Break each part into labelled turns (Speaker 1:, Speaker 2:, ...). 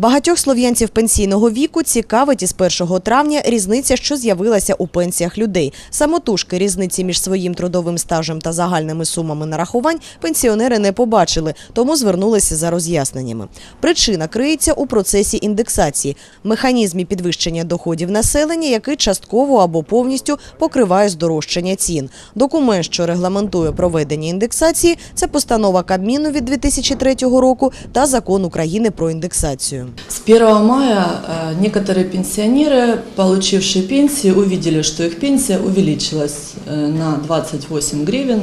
Speaker 1: Багатьох слов'янців пенсійного віку цікавить із 1 травня різниця, що з'явилася у пенсіях людей. Самотужки різниці між своїм трудовим стажем та загальними сумами нарахувань пенсіонери не побачили, тому звернулися за роз'ясненнями. Причина криється у процесі індексації, механізмі підвищення доходів населення, який частково або повністю покриває здорожчання цін. Документ, що регламентує проведення індексації, це постанова Кабміну від 2003 року та закон України про індексацію.
Speaker 2: С 1 мая э, некоторые пенсионеры, получившие пенсии, увидели, что их пенсия увеличилась э, на 28 гривен.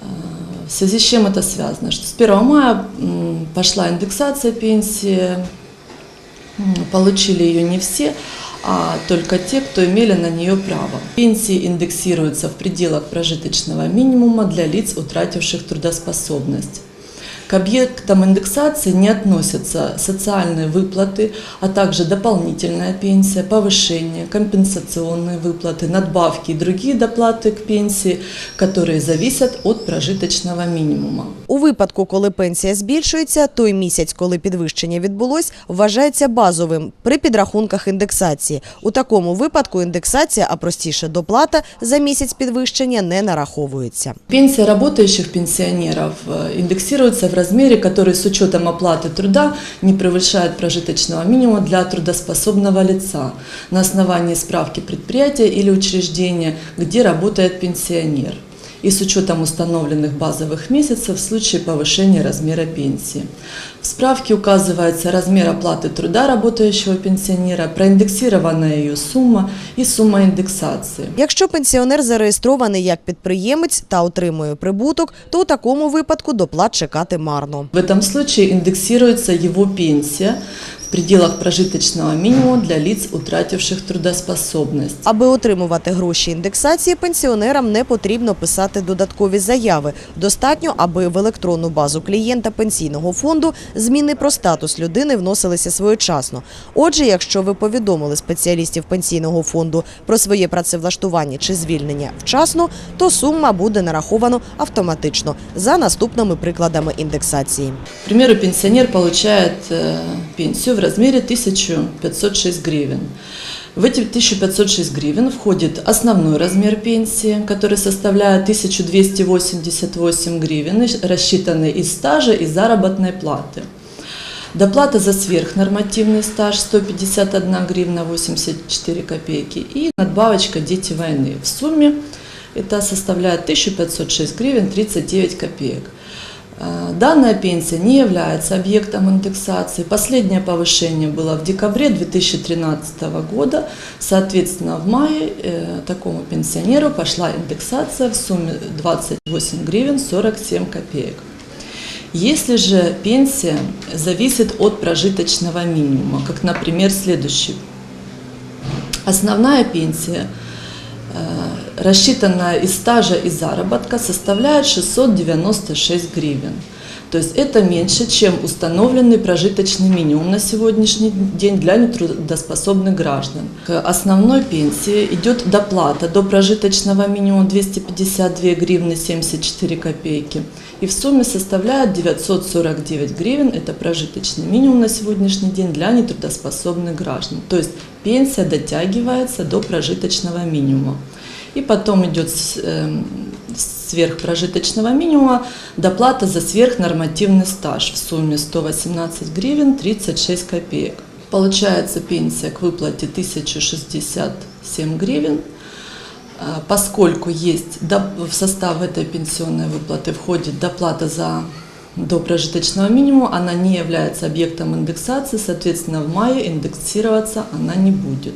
Speaker 2: Э, В связи с чем это связано? Что с 1 мая пошла индексация пенсии, получили ее не все, а только те, кто имели на нее право. Пенсии индексируются в пределах прожиточного минимума для лиц, утративших трудоспособность. К объектам индексации не относятся социальные выплаты, а также дополнительная пенсия, повышение, компенсационные выплаты, надбавки и другие доплаты к пенсии, которые зависят от прожиточного минимума.
Speaker 1: У випадку, коли пенсія збільшується, той місяць, коли підвищення відбулось, вважається базовим при підрахунках індексації. У такому випадку індексація, а простіше доплата за місяць підвищення не нараховується.
Speaker 2: Пенсия работающих пенсионеров э, индексируется в размере, который с учетом оплаты труда не превышает прожиточного минимума для трудоспособного лица на основании справки предприятия или учреждения, где работает пенсионер и с учетом установленных базовых месяцев в случае повышения размера пенсии. В справке указывается размер оплаты труда работающего пенсионера, проиндексированная ее сумма и сумма индексации.
Speaker 1: Якщо пенсіонер зареєстрований як підприємець та отримує прибуток, то у такому випадку доплат чекати марно.
Speaker 2: В этом случае индексируется его пенсия в пределах прожиточного минимума для лиц, утративших трудоспособность.
Speaker 1: Аби отримувати гроші індексації, пенсіонерам не потрібно писати додаткові заяви. Достатньо, аби в електронну базу клієнта пенсійного фонду зміни про статус людини вносилися своєчасно. Отже, якщо ви повідомили спеціалістів пенсійного фонду про своє працевлаштування чи звільнення вчасно, то сума буде нараховано автоматично за наступними прикладами індексації.
Speaker 2: Приміру пенсіонер получает э, пенсию в размере 1506 гривен. В эти 1506 гривен входит основной размер пенсии, который составляет 1288 гривен, рассчитанный из стажа и заработной платы. Доплата за сверхнормативный стаж 151 гривна 84 копейки и надбавочка «Дети войны». В сумме это составляет 1506 гривен 39 копеек. Э, Данная пенсия не является объектом индексации. Последнее повышение было в декабре 2013 года. Соответственно, в мае э, такому пенсионеру пошла индексация в сумме 28 гривен 47 копеек. Если же пенсия зависит от прожиточного минимума, как, например, следующий. Основная пенсия, рассчитанная из стажа и заработка, составляет 696 гривен. То есть это меньше, чем установленный прожиточный минимум на сегодняшний день для нетрудоспособных граждан. К основной пенсии идет доплата до прожиточного минимума 252 гривны 74 копейки и в сумме составляет 949 гривен, это прожиточный минимум на сегодняшний день для нетрудоспособных граждан. То есть пенсия дотягивается до прожиточного минимума. И потом идет эм, сверхпрожиточного минимума доплата за сверхнормативный стаж в сумме 118 гривен 36 копеек. Получается пенсия к выплате 1067 гривен. А, Поскольку есть в состав этой пенсионной выплаты входит доплата за до прожиточного минимума, она не является объектом индексации, соответственно, в мае индексироваться она не будет.